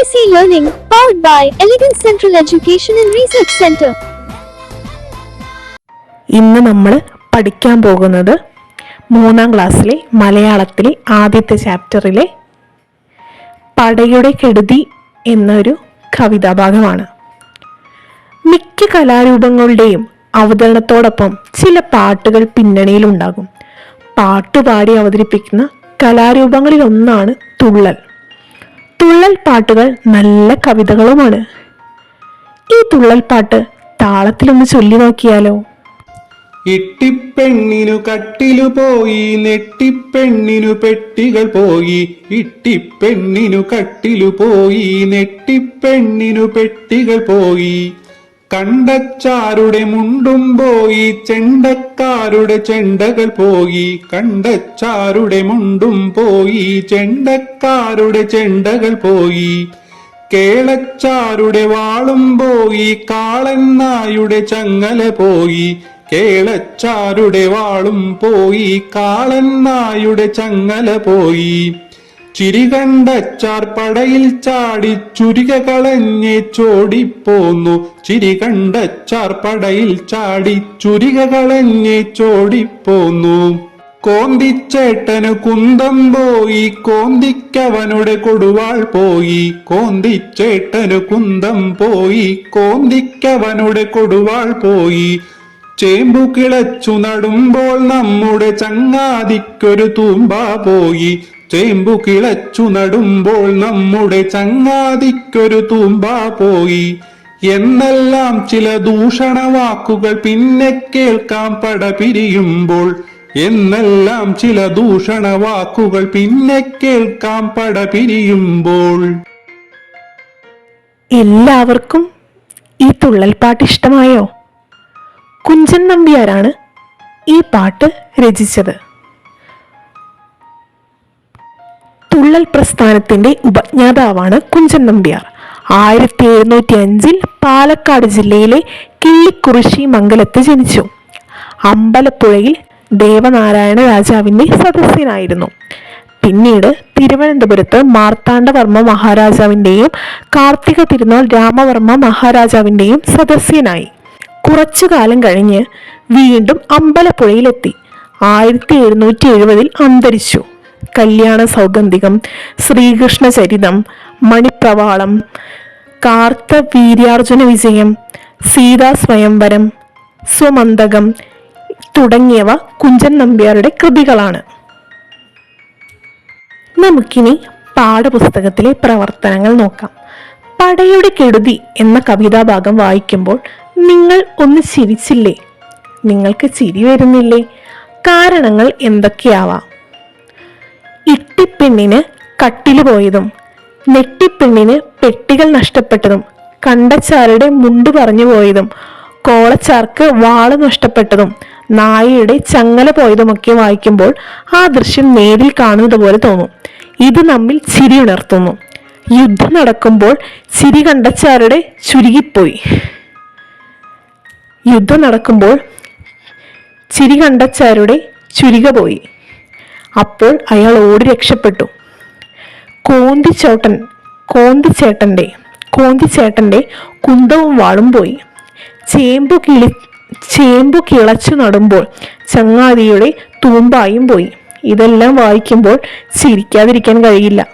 AC Learning, powered by Elegant Central Education and Research Center. ഇന്ന് നമ്മൾ പഠിക്കാൻ പോകുന്നത് മൂന്നാം ക്ലാസ്സിലെ മലയാളത്തിലെ ആദ്യത്തെ ചാപ്റ്ററിലെ പടയുടെ കെടുതി എന്നൊരു കവിതാഭാഗമാണ്. മിക്ക കലാരൂപങ്ങളുടെയും അവതരണത്തോടൊപ്പം ചില പാട്ടുകൾ പിന്നണിയിലുണ്ടാകും. പാട്ടുപാടി അവതരിപ്പിക്കുന്ന കലാരൂപങ്ങളിലൊന്നാണ് തുള്ളൽ. തുള്ളൽ പാട്ടുകൾ നല്ല കവിതകളുമാണ്. ഈ തുള്ളൽ പാട്ട് താളത്തിലൊന്ന് ചൊല്ലി നോക്കിയാലോ? ഇട്ടിപ്പെണ്ണിനു കട്ടിലു പോയി നെട്ടിപ്പെണ്ണിനു പെട്ടികൾ പോയി. ഇട്ടിപ്പെണ്ണിനു കട്ടിലു പോയി നെട്ടിപ്പെണ്ണിനു പെട്ടികൾ പോയി. കണ്ടച്ചാരുടെ മുണ്ടും പോയി ചെണ്ടക്കാരുടെ ചെണ്ടകൾ പോയി കണ്ടച്ചാരുടെ മുണ്ടും പോയി ചെണ്ടക്കാരുടെ ചെണ്ടകൾ പോയി കേളച്ചാരുടെ വാളും പോയി കാളന്നായുടെ ചങ്ങല പോയി കേളച്ചാരുടെ വാളും പോയി കാളന്നായുടെ ചങ്ങല പോയി. ചിരികണ്ടച്ചാർ ചാർപ്പടയിൽ ചാടി ചുരിക കളഞ്ഞ് ചോടിപ്പോന്നു. ചിരികണ്ട ചാർപ്പടയിൽ ചാടി ചുരിക കളഞ്ഞ് ചോടിപ്പോന്നു. കോന്തിച്ചേട്ടന് കുന്തം പോയി കോന്തിക്കവനുടെ കൊടുവാൾ പോയി. കോന്തിച്ചേട്ടന് കുന്തം പോയി കോന്തിക്കവനുടെ കൊടുവാൾ പോയി. ചേമ്പു കിളച്ചു നടുമ്പോൾ നമ്മുടെ ചങ്ങാതിക്കൊരു തൂമ്പ പോയി. ചേമ്പു കിളച്ചു നടുമ്പോൾ നമ്മുടെ ചങ്ങാതിക്കൊരു തൂമ്പ പോയി. എന്നെല്ലാം ചില ദൂഷണ വാക്കുകൾ പിന്നെ കേൾക്കാം പട പിരിയുമ്പോൾ. എന്നെല്ലാം ചില ദൂഷണ വാക്കുകൾ പിന്നെ കേൾക്കാം പട പിരിയുമ്പോൾ. എല്ലാവർക്കും ഈ തുള്ളൽ പാട്ട് ഇഷ്ടമായോ? കുഞ്ചൻ നമ്പ്യാരാണ് ഈ പാട്ട് രചിച്ചത്. തുള്ളൽ പ്രസ്ഥാനത്തിന്റെ ഉപജ്ഞാതാവാണ് കുഞ്ചൻ നമ്പ്യാർ. ആയിരത്തി എഴുന്നൂറ്റി അഞ്ചിൽ പാലക്കാട് ജില്ലയിലെ കിള്ളിക്കുറിശി മംഗലത്ത് ജനിച്ചു. അമ്പലപ്പുഴയിൽ ദേവനാരായണ രാജാവിന്റെ സദസ്യനായിരുന്നു. പിന്നീട് തിരുവനന്തപുരത്ത് മാർത്താണ്ഡവർമ്മ മഹാരാജാവിന്റെയും കാർത്തിക തിരുനാൾ രാമവർമ്മ മഹാരാജാവിന്റെയും സദസ്യനായി. കുറച്ചു കാലം കഴിഞ്ഞ് വീണ്ടും അമ്പലപ്പുഴയിലെത്തി. ആയിരത്തി എഴുന്നൂറ്റി എഴുപതിൽ അന്തരിച്ചു. കല്യാണ സൗഗന്ധികം ശ്രീകൃഷ്ണ ചരിതം മണിപ്രവാളം കാർത്ത വീര്യാർജുന വിജയം സീതാ സ്വയംവരം സ്വമന്തകം തുടങ്ങിയവ കുഞ്ചൻ നമ്പ്യാരുടെ കൃതികളാണ്. നമുക്കിനി പാഠപുസ്തകത്തിലെ പ്രവർത്തനങ്ങൾ നോക്കാം. പടയുടെ കെടുതി എന്ന കവിതാഭാഗം വായിക്കുമ്പോൾ നിങ്ങൾ ഒന്ന് ചിരിച്ചില്ലേ? നിങ്ങൾക്ക് ചിരി വരുന്നില്ലേ? കാരണങ്ങൾ എന്തൊക്കെയാവാം? ഇട്ടിപ്പെണ്ണിന് കട്ടിൽ പോയതും നെട്ടിപ്പെണ്ണിന് പെട്ടികൾ നഷ്ടപ്പെട്ടതും കണ്ടച്ചാരുടെ മുണ്ട് പറഞ്ഞു പോയതും കോളച്ചാർക്ക് വാൾ നഷ്ടപ്പെട്ടതും നായയുടെ ചങ്ങല പോയതുമൊക്കെ വായിക്കുമ്പോൾ ആ ദൃശ്യം നേരിൽ കാണുന്നത് പോലെ തോന്നും. ഇത് നമ്മിൽ ചിരി ഉണർത്തുന്നു. യുദ്ധം നടക്കുമ്പോൾ ചിരി കണ്ടച്ചാരുടെ ചുരുങ്ങിപ്പോയി. യുദ്ധം നടക്കുമ്പോൾ ചിരി കണ്ടച്ചാരുടെ ചുരിക പോയി അപ്പോൾ അയാൾ ഓടി രക്ഷപ്പെട്ടു. കോന്തിച്ചോട്ടൻ കോന്തിച്ചേട്ടന്റെ കോന്തിച്ചേട്ടന്റെ കുന്തവും വാളും പോയി. ചേമ്പു കിളി ചേമ്പു കിളച്ചു നടുമ്പോൾ ചങ്ങാതിയുടെ തൂമ്പായും പോയി. ഇതെല്ലാം വായിക്കുമ്പോൾ ചിരിക്കാതിരിക്കാൻ കഴിയില്ല.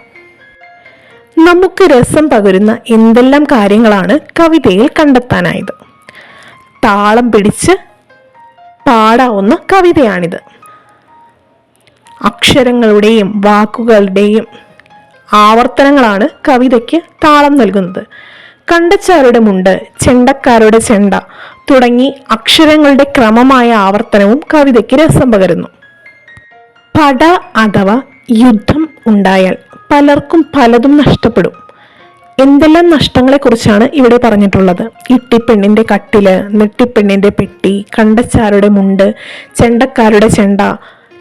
നമുക്ക് രസം പകരുന്ന എന്തെല്ലാം കാര്യങ്ങളാണ് കവിതയിൽ കണ്ടെത്താനായത്? താളം പിടിച്ച് പാടാവുന്ന കവിതയാണിത്. അക്ഷരങ്ങളുടെയും വാക്കുകളുടെയും ആവർത്തനങ്ങളാണ് കവിതയ്ക്ക് താളം നൽകുന്നത്. കണ്ടച്ചാരുടെ മുണ്ട് ചെണ്ടക്കാരുടെ ചെണ്ട തുടങ്ങി അക്ഷരങ്ങളുടെ ക്രമമായ ആവർത്തനവും കവിതയ്ക്ക് രസം പകരുന്നു. പട അഥവാ യുദ്ധം ഉണ്ടായാൽ പലർക്കും പലതും നഷ്ടപ്പെടും. എന്തെല്ലാം നഷ്ടങ്ങളെക്കുറിച്ചാണ് ഇവിടെ പറഞ്ഞിട്ടുള്ളത്? ഇട്ടിപ്പെണ്ണിന്റെ കട്ടിൽ നെട്ടിപ്പെണ്ണിന്റെ പെട്ടി കണ്ടച്ചാരുടെ മുണ്ട് ചെണ്ടക്കാരുടെ ചെണ്ട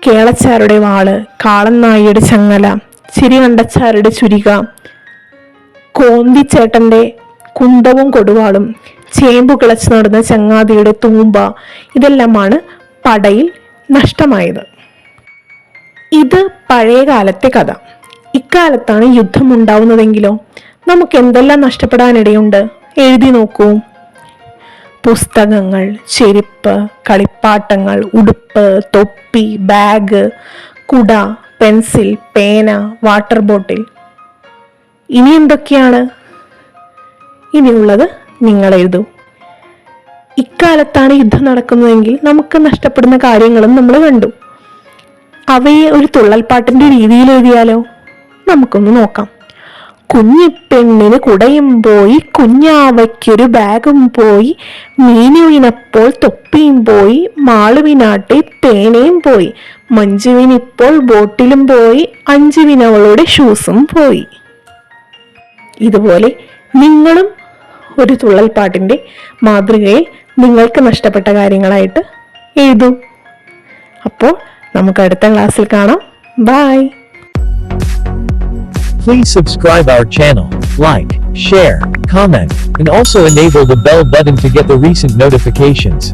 കേളച്ചാരുടെ വാൾ കാളന്നായിയുടെ ചങ്ങല ചിരി കണ്ടച്ചാരുടെ ചുരിക കോന്തിച്ചേട്ടന്റെ കുന്തവും കൊടുവാളും ചേമ്പു കിളച്ചു നടന്ന ചങ്ങാതിയുടെ തൂമ്പ ഇതെല്ലാമാണ് പടയിൽ നഷ്ടമായത്. ഇത് പഴയ കാലത്തെ കഥ. ഇക്കാലത്താണ് യുദ്ധം ഉണ്ടാവുന്നതെങ്കിലോ? നമുക്ക് എന്തെല്ലാം നഷ്ടപ്പെടാനിടയുണ്ട്? എഴുതി നോക്കൂ. പുസ്തകങ്ങൾ ചെരുപ്പ് കളിപ്പാട്ടങ്ങൾ ഉടുപ്പ് തൊപ്പി ബാഗ് കുട പെൻസിൽ പേന വാട്ടർ ബോട്ടിൽ ഇനി എന്തൊക്കെയാണ്? ഇനിയുള്ളത് നിങ്ങൾ എഴുതൂ. ഇക്കാലത്താണ് യുദ്ധം നടക്കുന്നതെങ്കിൽ നമുക്ക് നഷ്ടപ്പെടുന്ന കാര്യങ്ങളും നമ്മൾ കണ്ടു. അവയെ ഒരു തുള്ളൽപ്പാട്ടിന്റെ രീതിയിൽ എഴുതിയാലോ? നമുക്കൊന്ന് നോക്കാം. കുഞ്ഞിപ്പെണ്ണിന് കുടയും പോയി കുഞ്ഞാവയ്ക്കൊരു ബാഗും പോയി മീനുവിനപ്പോൾ തൊപ്പിയും പോയി മാളുവിനാട്ടെ പേനയും പോയി മഞ്ജുവിനിപ്പോൾ ബോട്ടിലും പോയി അഞ്ചുവിനവളുടെ ഷൂസും പോയി. ഇതുപോലെ നിങ്ങളും ഒരു തുള്ളൽ തുള്ളൽപ്പാട്ടിന്റെ മാതൃകയിൽ നിങ്ങൾക്ക് നഷ്ടപ്പെട്ട കാര്യങ്ങളായിട്ട് എഴുതൂ. അപ്പോൾ നമുക്ക് അടുത്ത ക്ലാസ്സിൽ കാണാം. Bye. Please subscribe our channel, like, share, comment, and also enable the bell button to get the recent notifications.